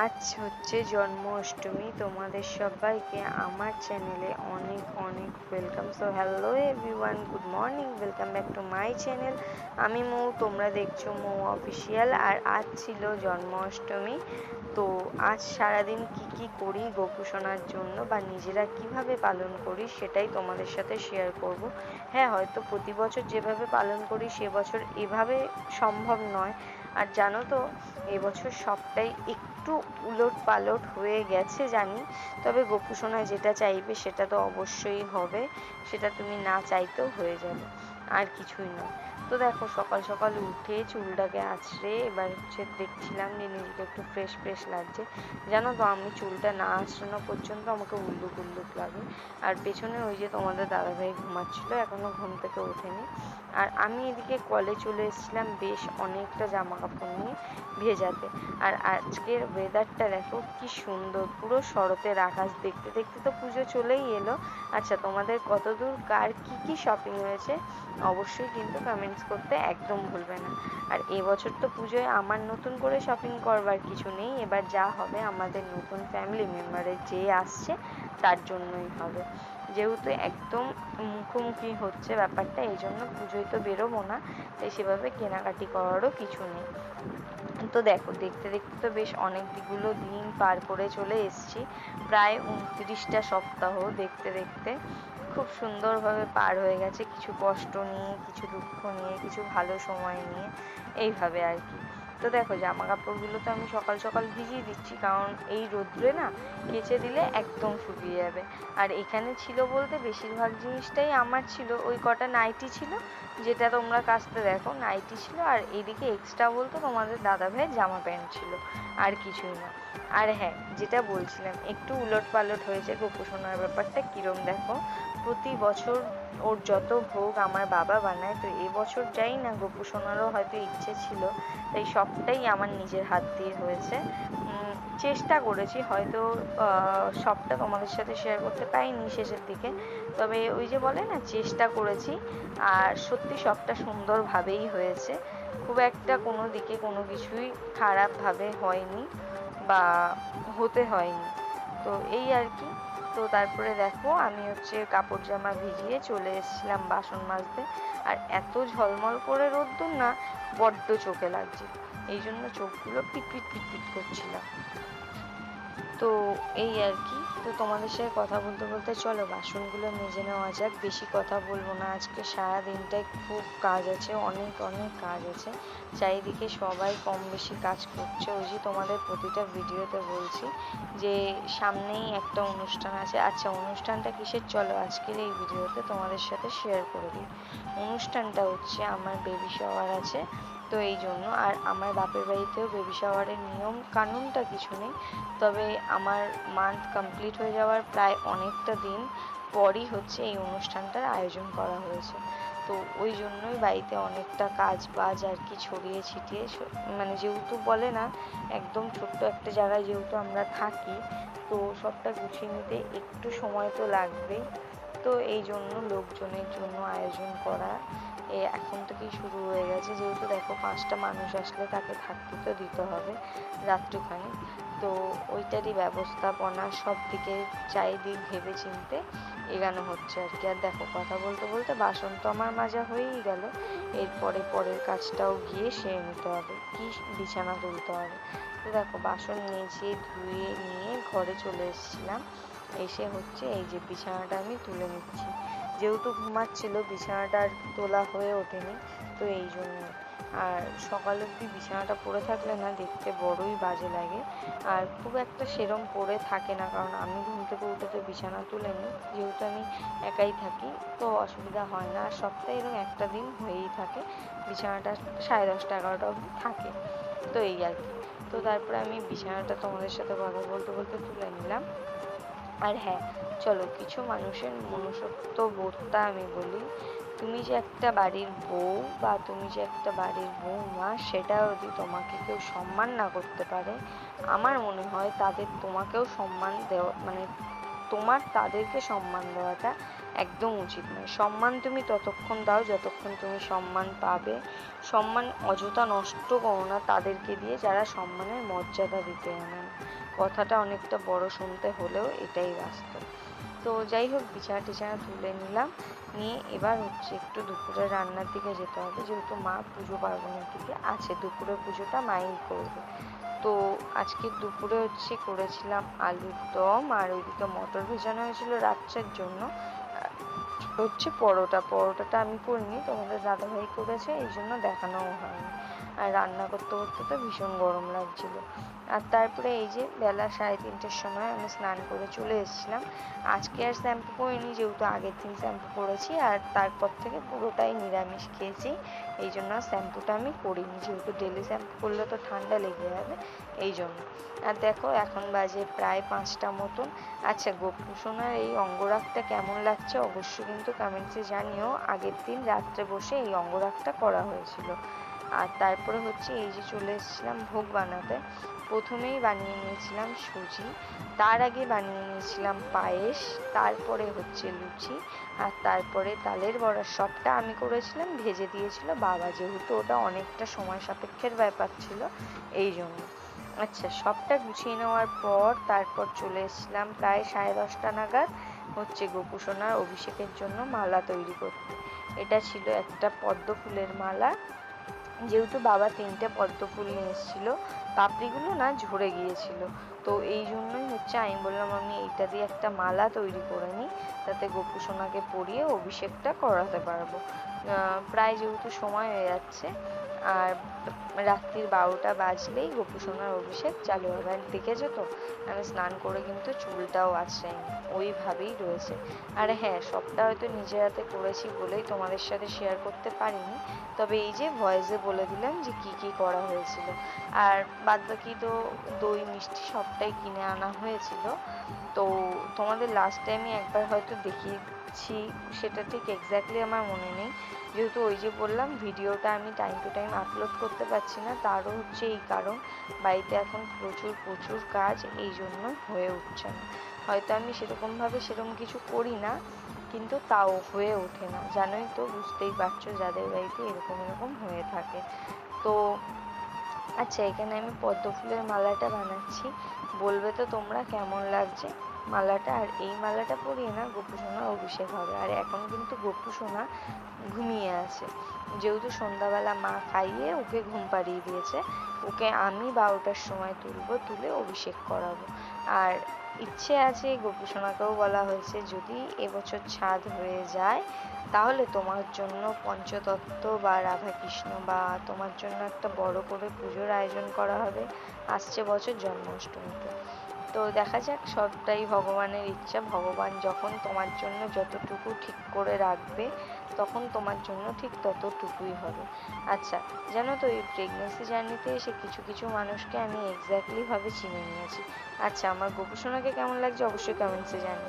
আজ হচ্ছে জন্মাষ্টমী। তোমাদের সবাইকে আমার চ্যানেলে অনেক অনেক welcome so hello everyone good morning welcome back to my channel আমি মৌ, তোমরা দেখছ মৌ অফিসিয়াল আর আজ ছিল জন্মাষ্টমী। তো আজ সারাদিন কি কি করি গোপুসোনার জন্য বা নিজেরা কীভাবে পালন করি সেটাই তোমাদের সাথে শেয়ার করব। হ্যাঁ হয়তো প্রতি বছর যেভাবে পালন করি সে বছর এভাবে সম্ভব নয়। আর জানো তো, এবছর সবটাই একটু উলট পালট হয়ে গেছে জানি। তবে গোপুসোনা যেটা চাইবে সেটা তো অবশ্যই হবে, সেটা তুমি না চাইতেও হয়ে যাবে, আর কিছুই নয়। তো দেখো, সকাল সকাল উঠে চুলটাকে আছড়ে এবার হচ্ছে দেখছিলাম যে নিজেকে একটু ফ্রেশ ফ্রেশ লাগছে। জানো তো, আমি চুলটা না আঁচড়ানো পর্যন্ত আমাকে উল্লুক উল্লুক লাগে। আর পেছনে ওই যে তোমাদের দাদাভাই ঘুমাচ্ছিল, এখনও ঘুম থেকে ওঠেনি। আর আমি এদিকে কলে চলে এসেছিলাম বেশ অনেকটা জামা কাপড় নিয়ে ভেজাতে। আর আজকের ওয়েদারটা দেখো কি সুন্দর, পুরো শরতের আকাশ। দেখতে দেখতে তো পুজো চলেই এলো। আচ্ছা তোমাদের কতদূর, কার কি কি শপিং হয়েছে? অবশ্যই কিন্তু কমেন্টস করতে একদম ভুলবে না। আর এবছর তো পুজোয় আমার নতুন করে শপিং করবার কিছু নেই, এবার যা হবে আমাদের নতুন ফ্যামিলি মেম্বারের যে আসছে, তার জন্যই হবে। যেহেতু একদম মুখোমুখি হচ্ছে ব্যাপারটা, এই জন্য পুজোয় তো বেরোবো না, তাই সেভাবে কেনাকাটি করারও কিছু নেই। তো দেখো, দেখতে দেখতে তো বেশ অনেকগুলো দিন পার করে চলে এসেছি, প্রায় উনত্রিশটা সপ্তাহ দেখতে দেখতে। খুব সুন্দরভাবে পার হয়ে গেছে। কিছু কষ্ট নিয়ে, কিছু দুঃখ নিয়ে, কিছু ভালো সময় নিয়ে, এইভাবে আর কি। তো দেখো জামা কাপড়গুলো তো আমি সকাল সকাল ভিজিয়ে দিচ্ছি, কারণ এই রোদ্রে না কেচে দিলে একদম শুকিয়ে যাবে। আর এখানে ছিল বলতে বেশিরভাগ জিনিসটাই আমার ছিল, ওই কটা নাইটি ছিল যেটা তোমরা কাচতে দেখো নাইটি ছিল আর এদিকে এক্সট্রা বলতে তোমাদের দাদা ভাইয়ের জামা প্যান্ট ছিল, আর কিছুই না। আর হ্যাঁ যেটা বলছিলাম, একটু উলট পালট হয়েছে গোপুসোনার ব্যাপারটা কিরম দেখো? প্রতি বছর ওর যত ভোগ আমার বাবা বানায়, তো এবছর যাই না গোপুসোনারও হয়তো ইচ্ছে ছিল, তাই সবটাই আমার নিজের হাত দিয়ে হয়েছে। চেষ্টা করেছি, হয়তো সবটা তোমাদের সাথে শেয়ার করতে পারিনি শেষের দিকে। তবে ওই যে বলে না, চেষ্টা করেছি, আর সত্যি সবটা সুন্দরভাবেই হয়েছে। খুব একটা কোনো দিকে কোনো কিছুই খারাপভাবে হয়নি বা হতে হয়নি। তো এই আর কি। তো তারপরে দেখো, আমি হচ্ছে কাপড় জামা ভিজিয়ে চলে এসেছিলাম বাসন মাজতে। আর এত ঝলমল করে রোদ্দুর না, বড্ড চোখে লাগছে এই জন্য চোখগুলো পিটপিট পিটপিট করছিলাম। তো এই আর কি। তো তোমাদের সাথে কথা বলতে বলতে চলো বাসনগুলো মেজে নেওয়া যাক। বেশি কথা বলব না। আজকে সারা দিনটাই খুব কাজ আছে, অনেক অনেক কাজ আছে। চারিদিকে সবাই কম বেশি কাজ করছে। ওই যে তোমাদের প্রতিটা ভিডিওতে বলছি যে সামনেই একটা অনুষ্ঠান আছে। আচ্ছা অনুষ্ঠানটা কিসের? চলো আজকের এই ভিডিওতে তোমাদের সাথে শেয়ার করে দিই। অনুষ্ঠানটা হচ্ছে আমার বেবি শাওয়ার আছে। তো এই জন্য আর আমার বাপের বাড়িতেও বেবি শাওয়ারের নিয়ম কানুনটা কিছু নেই। তবে আমার মান্থ কমপ্লিট হয়ে যাওয়ার প্রায় অনেকটা দিন পরই হচ্ছে এই অনুষ্ঠানটার আয়োজন করা হয়েছে। তো ওই জন্যই বাড়িতে অনেকটা কাজ বাজ আর কি ছড়িয়ে ছিটিয়ে মানে যেহেতু বলে না, একদম ছোট্ট একটা জায়গায় যেহেতু আমরা থাকি, তো সবটা গুছিয়ে নিতে একটু সময় তো লাগবেই। তো এই জন্য লোকজনের জন্য আয়োজন করা এখন থেকেই শুরু হয়ে গেছে। যেহেতু দেখো পাঁচটা মানুষ আসলে তাকে থাকতে তো দিতে হবে রাত্রিখানি। তো ওইটারই ব্যবস্থাপনা সব দিকে চারিদিক ভেবে চিনতে এগানো হচ্ছে আর কি। আর দেখো কথা বলতে বলতে বাসন তো আমার মাজা হয়েই গেল। এরপরে পরের কাজটাও গিয়ে সেরে নিতে হবে। কি বিছানা তুলতে হবে? তো দেখো বাসন নিয়েছি ধুয়ে নিয়ে ঘরে চলে এসেছিলাম। এসে হচ্ছে এই যে বিছানাটা আমি তুলে নিচ্ছি। যেহেতু ঘুমাচ্ছিল, বিছানাটা আর তোলা হয়ে ওঠেনি, তো এই জন্য। আর সকাল অবধি বিছানাটা পরে থাকলে না, দেখতে বড়ই বাজে লাগে। আর খুব একটা সেরম পরে থাকে না, কারণ আমি ঘুম থেকে উঠে তো বিছানা তুলে নিই, যেহেতু আমি একাই থাকি, তো অসুবিধা হয় না। আর সপ্তাহে এরকম একটা দিন হয়েই থাকে, বিছানাটা সাড়ে দশটা এগারোটা অবধি থাকে, তো এই আর কি। তো তারপরে আমি বিছানাটা তোমাদের সাথে কথা বলতে বলতে তুলে নিলাম। আর হ্যাঁ চলো কিছু মানুষের মনুষ্যত্ব বোধটা আমি বলি। তুমি যে একটা বাড়ির বউ বা তুমি যে একটা বাড়ির বউ বৌমা সেটা যদি তোমাকে কেউ সম্মান না করতে পারে, আমার মনে হয় তাদের তোমাকেও সম্মান দেওয়া মানে তোমার তাদেরকে সম্মান দেওয়াটা একদম উচিত নয়। সম্মান তুমি ততক্ষণ দাও যতক্ষণ তুমি সম্মান পাবে। সম্মান অযথা নষ্ট করো না তাদেরকে দিয়ে যারা সম্মানের মর্যাদা দিতে জানে না কথাটা অনেকটা বড় শুনতে হলেও এটাই বাস্তব। তো যাই হোক বিছানা টিছানা তুলে নিলাম। নিয়ে এবার হচ্ছে একটু দুপুরে রান্নার দিকে যেতে হবে। যেহেতু মা পুজো পার্বণের দিকে আছে দুপুরে পুজোটা মাই করবে। তো আজকে দুপুরে হচ্ছে করেছিলাম আলুর দম আর ওইদিকে মটর ভেজানো হয়েছিল রাত্রের জন্য। হচ্ছে পরোটা। পরোটাটা আমি করিনি, তোমাদের দাদাভাই করেছে, এই জন্য দেখানোও হয়নি। আর রান্না করতে করতে তো ভীষণ গরম লাগছিল। আর তারপরে এই যে বেলা সাড়ে তিনটের সময় আমি স্নান করে চলে এসেছিলাম। আজকে আর শ্যাম্পু করিনি, যেহেতু আগের দিন শ্যাম্পু করেছি আর তারপর থেকে পুরোটাই নিরামিষ খেয়েছি। এই জন্য শ্যাম্পুটা আমি করিনি, যেহেতু ডেলি শ্যাম্পু করলে তো ঠান্ডা লেগে যাবে, এই জন্য। আর দেখো এখন বাজে প্রায় পাঁচটা মতন। আচ্ছা গোপু সোনার এই অঙ্গরাগটা কেমন লাগছে অবশ্যই কিন্তু কমেন্টসে জানিও। আগের দিন রাত্রে বসে এই অঙ্গরাগটা করা হয়েছিল। আর তারপরে হচ্ছে এই যে চলে এসেছিলাম ভোগ বানাতে। প্রথমেই বানিয়ে নিয়েছিলাম সুজি, তার আগে বানিয়ে নিয়েছিলাম পায়েস, তারপরে হচ্ছে লুচি আর তারপরে তালের বড়া। সবটা আমি করেছিলাম, ভেজে দিয়েছিল বাবা যেহেতু ওটা অনেকটা সময় সাপেক্ষের ব্যাপার ছিল এই জন্য। আচ্ছা সবটা গুছিয়ে নেওয়ার পর তারপর চলে এসেছিলাম প্রায় সাড়ে দশটা নাগাদ হচ্ছে গোপুসোনার অভিষেকের জন্য মালা তৈরি করতে। এটা ছিল একটা পদ্ম ফুলের মালা যেহেতু বাবা তিনটে পদ্ম ফুল নিয়ে এসেছিল, পাপড়িগুলো না ঝরে গিয়েছিল। তো এই জন্যই হচ্ছে আমি বললাম, আমি এইটা দিয়ে একটা মালা তৈরি করে নিই, তাতে গোপু সোনাকে পরিয়ে অভিষেকটা করাতে পারব। প্রায় যেহেতু সময় হয়ে যাচ্ছে আর রাত্রির বারোটা বাজলেই গোপু সোনার অভিষেক চালু হবে আর দেখেছ তো? আমি স্নান করে কিন্তু চুলটাও আছড়াইনি ওইভাবেই রয়েছে। আর হ্যাঁ সবটা হয়তো নিজের হাতে করেছি বলেই তোমাদের সাথে শেয়ার করতে পারিনি। তবে এই যে ভয়েসে বলে দিলাম যে কি কি করা হয়েছিল। আর বাদ বাকি তো দই, মিষ্টি সবটাই কিনে আনা হয়েছিল। তো তোমাদের লাস্ট টাইমে একবার হয়তো দেখিয়েছি, সেটা ঠিক এক্স্যাক্টলি আমার মনে নেই। যেহেতু ওই যে বললাম ভিডিওটা আমি টাইম টু টাইম আপলোড করতে পারছি না। তারও হচ্ছে এই কারণ, বাড়িতে এখন প্রচুর প্রচুর কাজ এই জন্য হয়ে উঠছে না। হয়তো আমি সেরকমভাবে সেরকম কিছু করি না, কিন্তু তাও হয়ে ওঠে না। জানোই তো, বুঝতেই পারছ, যাদের বাড়িতে এরকম এরকম হয়ে থাকে। তো আচ্ছা এখানে আমি পদ্ম ফুলের মালাটা বানাচ্ছি। বলবে তো তোমরা কেমন লাগছে? মালাটা, আর এই মালাটা পরিয়ে না গোপু সোনার অভিষেক হবে। আর এখন কিন্তু গোপু সোনা ঘুমিয়ে আছে। যেহেতু সন্ধ্যাবেলা মা খাইয়ে ওকে ঘুম পাড়িয়ে দিয়েছে, ওকে আমি বারোটার সময় তুলবো, তুলে অভিষেক করাবো। আর ইচ্ছে আছে গোপু সোনাকেও বলা হয়েছে, যদি এবছর ছাদ হয়ে যায়, তাহলে তোমার জন্য পঞ্চতত্ত্ব বা রাধাকৃষ্ণ বা তোমার জন্য একটা বড় করে পুজোর আয়োজন করা হবে। আসছে বছর জন্মাষ্টমীতে। তো দেখা যাক, সবটাই ভগবানের ইচ্ছা। ভগবান যখন তোমার জন্য যতটুকু ঠিক করে রাখবে, তখন তোমার জন্য ঠিক ততটুকুই হবে। আচ্ছা জানো তো, এই প্রেগনেন্সি জার্নিতে এসে কিছু কিছু মানুষকে আমি এক্স্যাক্টলিভাবে চিনে নিয়েছি। আচ্ছা আমার গোপুসোনাকে কেমন লাগছে অবশ্যই কমেন্টসে জানিও।